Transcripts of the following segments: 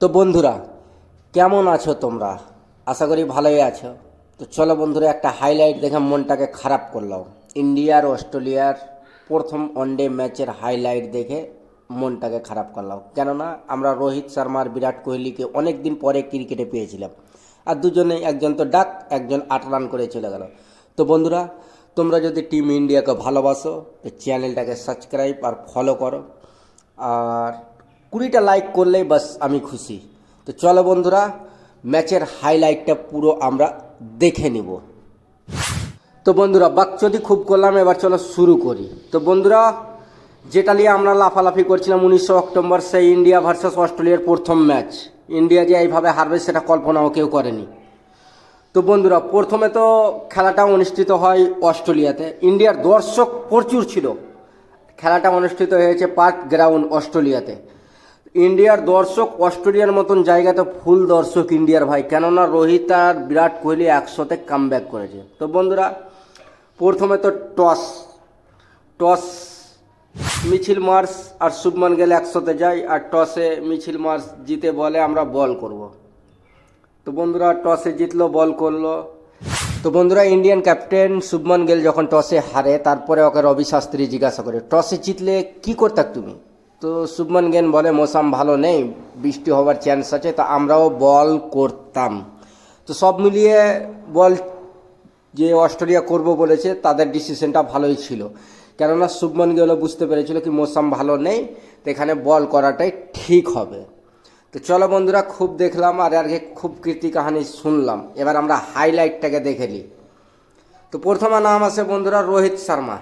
তো বন্ধুরা, কেমন আছো তোমরা? আশা করি ভালোই আছো। তো চলো বন্ধুরা, একটা হাইলাইট দেখে মনটাকে খারাপ করলাম। ইন্ডিয়ার অস্ট্রেলিয়ার প্রথম ওয়ানডে ম্যাচের হাইলাইট দেখে মনটাকে খারাপ করলাম। কেননা, আমরা রোহিত শর্মার, বিরাট কোহলিকে অনেক দিন পরে ক্রিকেটে পেয়েছিলাম। আর দুজনে একজন তো ডাক, একজন আট রান করে চলে গেল। তো বন্ধুরা, তোমরা যদি টিম ইন্ডিয়াকে ভালোবাসো, তো চ্যানেলটাকে সাবস্ক্রাইব আর ফলো করো। আর কুড়িটা লাইক করলেই বাস আমি খুশি। তো চলো বন্ধুরা ম্যাচের হাইলাইটটা পুরো আমরা দেখে নিব। তো বন্ধুরা, বাকচদি খুব করলাম, এবার চলো শুরু করি। তো বন্ধুরা, যেটা নিয়ে আমরা লাফালাফি করছিলাম উনিশশো অক্টোবর, সেই ইন্ডিয়া ভার্সেস অস্ট্রেলিয়ার প্রথম ম্যাচ ইন্ডিয়া যে এইভাবে হারবে, সেটা কল্পনাও কেউ করেনি। তো বন্ধুরা, প্রথমে তো খেলাটা অনুষ্ঠিত হয় অস্ট্রেলিয়াতে। ইন্ডিয়ার দর্শক প্রচুর ছিল। খেলাটা অনুষ্ঠিত হয়েছে পার্ক গ্রাউন্ড অস্ট্রেলিয়াতে। ইন্ডিয়ার দর্শক অস্ট্রেলিয়ার মতন জায়গাতে ফুল দর্শক ইন্ডিয়ার ভাই। কেননা রোহিত আর বিরাট কোহলি একসাথে কাম করেছে। তো বন্ধুরা, প্রথমে তো টস। টস, মিছিল মার্স আর শুভমান গেলে একসাথে যায়। আর টসে মিছিল মার্স জিতে বলে আমরা বল করব। তো বন্ধুরা, টসে জিতলো, বল করল। তো বন্ধুরা, ইন্ডিয়ান ক্যাপ্টেন শুভমান গেল যখন টসে হারে, তারপরে ওকে রবি শাস্ত্রী জিজ্ঞাসা করে, টসে জিতলে কি করতাক তুমি? তো শুভমান গেন বলে, মৌসাম ভালো নেই, বৃষ্টি হওয়ার চান্স আছে, তো আমরাও বল করতাম। তো সব মিলিয়ে বল যে অস্ট্রেলিয়া করব বলেছে, তাদের ডিসিশনটা ভালোই ছিল। কেননা শুভমান গেলও বুঝতে পেরেছিল কি, মৌসাম ভালো নেই, তো এখানে বল করাটাই ঠিক হবে। তো চলো বন্ধুরা, খুব দেখলাম আর আগে খুব কীর্তি কাহানি শুনলাম। এবার আমরা হাইলাইটটাকে দেখে নিই। তো প্রথমে নাম আছে বন্ধুরা, রোহিত শর্মা।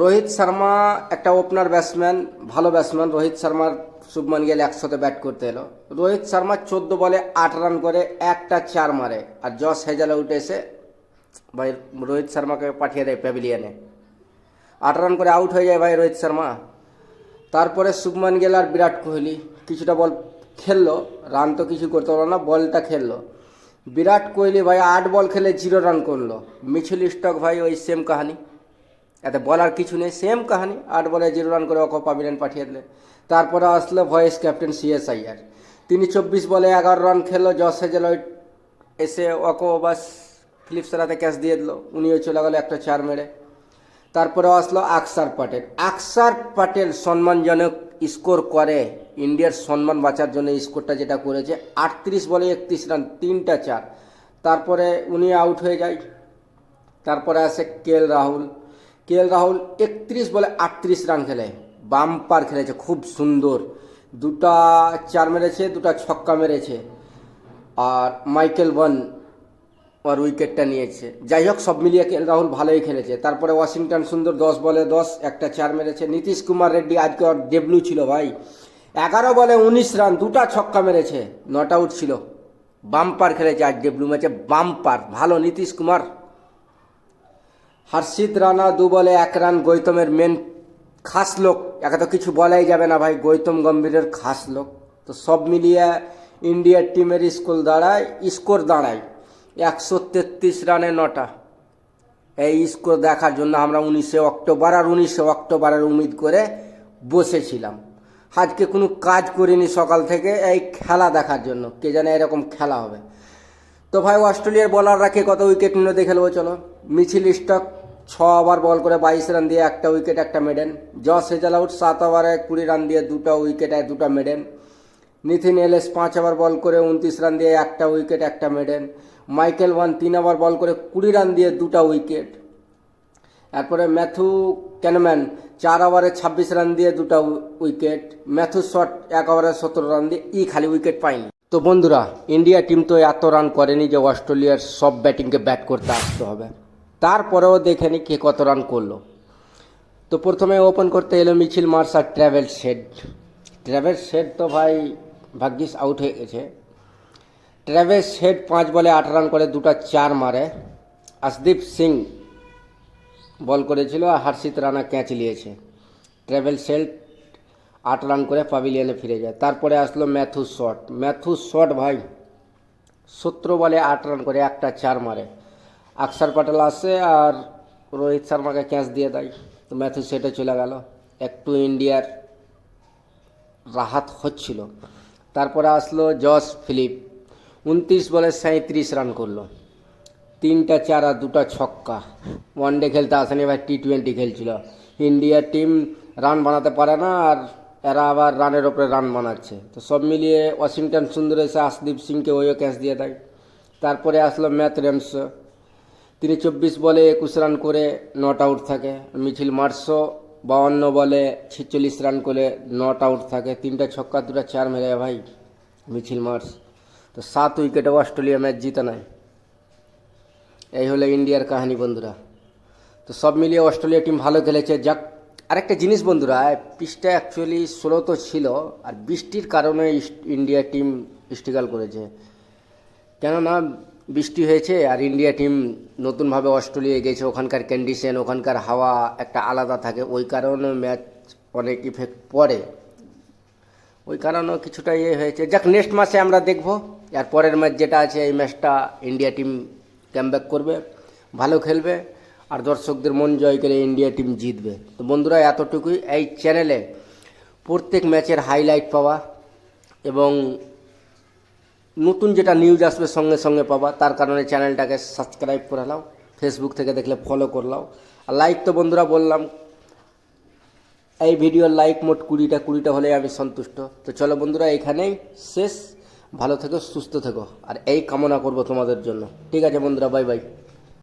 রোহিত শর্মা একটা ওপেনার ব্যাটসম্যান ভালো ব্যাটসম্যান রোহিত শর্মার শুভমান গেল একসাথে ব্যাট করতে এলো। রোহিত শর্মা চোদ্দ বলে আট রান করে, একটা চার মারে। আর জস হেজালে উঠে এসে, ভাই, রোহিত শর্মাকে পাঠিয়ে দেয় প্যাভিলিয়নে আট রান করে আউট হয়ে যায় ভাই রোহিত শর্মা। তারপরে শুভমান গেল আর বিরাট কোহলি। কিছুটা বল খেললো রান তো কিছু করতে পারল না, বলটা খেললো। বিরাট কোহলি ভাই আট বল খেলে জিরো রান করল। মিছিল স্টক ভাই ওই সেম কাহানি। এতে বলার কিছু নেই সেম কাহানি। আট বলে জিরো রান করে অকো পাবিলেন পাঠিয়ে দিলে তারপরে আসলো ভয়েস ক্যাপ্টেন সিএস আইয়ার তিনি চব্বিশ বলে এগারো রান খেললো, জস হেজেলয়েড এসে অকো বাস ফিলিপস রাতে ক্যাচ দিয়ে দিল। উনিও চলে গেলো একটা চার মেরে। তারপরে আসলো আকসার পাটেল। আকসার পাটেল সম্মানজনক স্কোর করে। ইন্ডিয়ার সম্মান বাঁচার জন্য স্কোরটা যেটা করেছে, আটত্রিশ বলে একত্রিশ রান, তিনটা চার। তারপরে উনি আউট হয়ে যায়। তারপরে আসে কে রাহুল। কে রাহুল একত্রিশ বলে আটত্রিশ রান খেলে। বাম্পার খেলেছে, খুব সুন্দর। দুটা চার মেরেছে, দুটা ছক্কা মেরেছে। আর মাইকেল ওয়ান ওর উইকেটটা নিয়েছে। যাই হোক, সব মিলিয়ে কে রাহুল ভালোই খেলেছে। তারপরে ওয়াশিংটন সুন্দর দশ বলে দশ, একটা চার মেরেছে। নীতিশ কুমার রেড্ডি আজকে ওর ডেবলু ছিল ভাই। এগারো বলে উনিশ রান, দুটা ছক্কা মেরেছে নট আউট ছিল। বাম্পার খেলেছে আজ ডেবলু ম্যাচে বাম্পার, ভালো নীতিশ কুমার। হর্ষিত রানা দু বলে এক রান গৌতমের মেন খাস লোক। একে তো কিছু বলাই যাবে না ভাই, গৌতম গম্ভীরের খাস লোক। তো সব মিলিয়ে ইন্ডিয়ার টিমের স্কোর দাঁড়ায় স্কোর দাঁড়ায় একশো তেত্রিশ রানে নটা। এই স্কোর দেখার জন্য আমরা উনিশে অক্টোবর আর উনিশে অক্টোবরের উমিদ করে বসেছিলাম। আজকে কোনো কাজ করিনি সকাল থেকে, এই খেলা দেখার জন্য। কে জানে এরকম খেলা হবে। তো ভাই, অস্ট্রেলিয়ার বলাররা কে কত উইকেট নিল দেখে নেব, চলো। মিছিল স্টক ছ ওভার বল করে বাইশ রান দিয়ে একটা উইকেট একটা মেডেন জস হেজাল আউট সাত ওভারে কুড়ি রান দিয়ে দুটো উইকেট আর দুটো মেডেন নিথিন এলেস পাঁচ ওভার বল করে উনত্রিশ রান দিয়ে একটা উইকেট একটা মেডেন মাইকেল ওয়ান তিন ওভার বল করে কুড়ি রান দিয়ে দুটো উইকেট তারপরে ম্যাথু ক্যানম্যান চার ওভারে ছাব্বিশ রান দিয়ে দুটো উইকেট ম্যাথু শট এক ওভারে সতেরো রান দিয়ে ই খালি উইকেট পায়নি তো বন্ধুরা ইন্ডিয়া টিম তো এত রান করেনি যে অস্ট্রেলিয়ার সব ব্যাটিংকে ব্যাট করতে আসতে হবে। তারপরেও দেখে নি কে কত রান করল। তো প্রথমে ওপেন করতে এলো মিছিল মার্স আর ট্র্যাভেল শেড। ট্র্যাভেল শেড তো ভাই ভাগ্যিস আউট হয়ে গেছে। ট্র্যাভেল হেড পাঁচ বলে আট রান করে, দুটো চার মারে। আসদীপ সিং বল করেছিল আর হর্ষিত রানা ক্যাচ নিয়েছে। ট্র্যাভেল শেল্ট আট রান করে পাভিলিয়নে ফিরে যায়। তারপরে আসলো ম্যাথু শট ম্যাথু শট ভাই সতেরো বলে আট রান করে একটা চার মারে। আকসার প্যাটেল আসে আর রোহিত শর্মাকে ক্যাচ দিয়ে দেয়। তো ম্যাথু সেটে চলে গেল। একটু ইন্ডিয়ার রাহাত হচ্ছিল। তারপরে আসলো জস ফিলিপ। উনত্রিশ বলে সাঁত্রিশ রান করল। তিনটা চার আর দুটা ছক্কা। ওয়ান ডে খেলতে আসেনি এবার টি টোয়েন্টি খেলছিল। ইন্ডিয়ার টিম রান বানাতে পারে না আর এরা আবার রানের ওপরে রান বানাচ্ছে। তো সব মিলিয়ে ওয়াশিংটন সুন্দর এসে আসদীপ সিংকে ওইও ক্যাচ দিয়ে দেয়। তারপরে আসলো ম্যাথ রেমস। তিনি চব্বিশ বলে একুশ রান করে নট আউট থাকে। মিছিল মার্সো বাউন্ন বলে ছেচল্লিশ রান করে নট আউট থাকে। তিনটা ছক্কা, দুটা চার মেরে ভাই মিছিল মার্স তো সাত উইকেটে অস্ট্রেলিয়া ম্যাচ জিতে নেয়। এই হলো ইন্ডিয়ার কাহিনী বন্ধুরা। তো সব মিলিয়ে অস্ট্রেলিয়া টিম ভালো খেলেছে। যাক আরেকটা জিনিস বন্ধুরা পিচটা অ্যাকচুয়ালি ষোলো তো ছিল, আর বৃষ্টির কারণে ইন্ডিয়া টিম স্ট্রাগল করেছে। কেননা বৃষ্টি হয়েছে, আর ইন্ডিয়া টিম নতুনভাবে অস্ট্রেলিয়া গেছে ওখানকার কন্ডিশন ওখানকার হাওয়া একটা আলাদা থাকে, ওই কারণে ম্যাচ অনেক ইফেক্ট পড়ে। ওই কারণেও কিছুটা ইয়ে হয়েছে। যাক নেক্সট মাসে আমরা দেখব আর পরের ম্যাচ যেটা আছে, এই ম্যাচটা ইন্ডিয়া টিম ব্যাক করবে, ভালো খেলবে। আর দর্শকদের মন জয় করে ইন্ডিয়া টিম জিতবে। তো বন্ধুরা, এতটুকুই। এই চ্যানেলে প্রত্যেক ম্যাচের হাইলাইট পাওয়া এবং নতুন যেটা নিউজ আসবে সঙ্গে সঙ্গে পাবা তার কারণে চ্যানেলটাকে সাবস্ক্রাইব করে নাও ফেসবুক থেকে দেখলে ফলো করে নাও। আর লাইক তো বন্ধুরা বললাম, এই ভিডিওর লাইক মোট কুড়িটা কুড়িটা হলে আমি সন্তুষ্ট। তো চলো বন্ধুরা, এখানেই শেষ। ভালো থেকো, সুস্থ থেকো। আর এই কামনা করব তোমাদের জন্য। ঠিক আছে বন্ধুরা বাই বাই